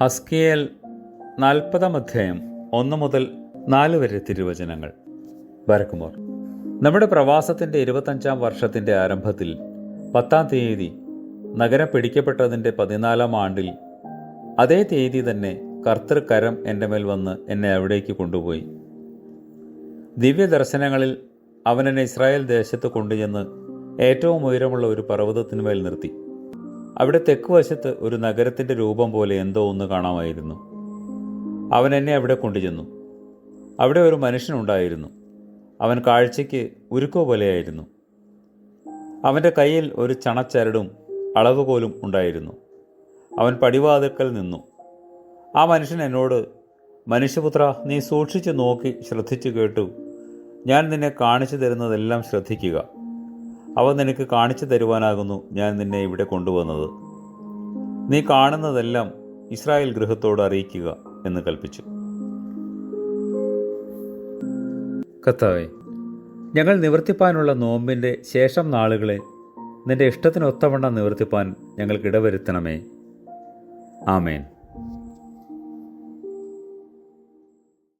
ഹസ്കിയേൽ നാൽപ്പതാം അധ്യായം ഒന്ന് മുതൽ നാല് വരെ തിരുവചനങ്ങൾ. വരക്കുമോർ. നമ്മുടെ പ്രവാസത്തിന്റെ ഇരുപത്തഞ്ചാം വർഷത്തിന്റെ ആരംഭത്തിൽ പത്താം തീയതി നഗരം പിടിക്കപ്പെട്ടതിന്റെ പതിനാലാം ആണ്ടിൽ അതേ തീയതി തന്നെ കർത്തൃകരം എന്റെ മേൽ വന്ന് എന്നെ അവിടേക്ക് കൊണ്ടുപോയി. ദിവ്യദർശനങ്ങളിൽ അവൻ എന്നെ ഇസ്രായേൽ ദേശത്ത് കൊണ്ടുചെന്ന് ഏറ്റവും ഉയരമുള്ള ഒരു പർവതത്തിന്മേൽ നിർത്തി. അവിടെ തെക്ക് വശത്ത് ഒരു നഗരത്തിന്റെ രൂപം പോലെ എന്തോ ഒന്ന് കാണാമായിരുന്നു. അവൻ എന്നെ അവിടെ കൊണ്ടുചെന്നു. അവിടെ ഒരു മനുഷ്യനുണ്ടായിരുന്നു. അവൻ കാഴ്ചയ്ക്ക് ഉരുക്കോ പോലെയായിരുന്നു. അവന്റെ കയ്യിൽ ഒരു ചണച്ചരടും അളവുകോലും ഉണ്ടായിരുന്നു. അവൻ പടിവാതിൽക്കൽ നിന്നു. ആ മനുഷ്യൻ എന്നോട് മനുഷ്യപുത്ര നീ സൂക്ഷിച്ചു നോക്കി ശ്രദ്ധിച്ചു കേട്ടു. ഞാൻ നിന്നെ കാണിച്ചു തരുന്നതെല്ലാം ശ്രദ്ധിക്കുക. അവ നിനക്ക് കാണിച്ചു തരുവാനാകുന്നു ഞാൻ നിന്നെ ഇവിടെ കൊണ്ടുവന്നത്. നീ കാണുന്നതെല്ലാം ഇസ്രായേൽ ഗൃഹത്തോട് അറിയിക്കുക എന്ന് കൽപ്പിച്ചു. കത്താവെ ഞങ്ങൾ നിവർത്തിപ്പാനുള്ള നോമ്പിന്റെ ശേഷം നാളുകളെ നിന്റെ ഇഷ്ടത്തിനൊത്തവണ്ണം നിവർത്തിപ്പാൻ ഞങ്ങൾക്ക് ഇടവരുത്തണമേ. ആമേൻ.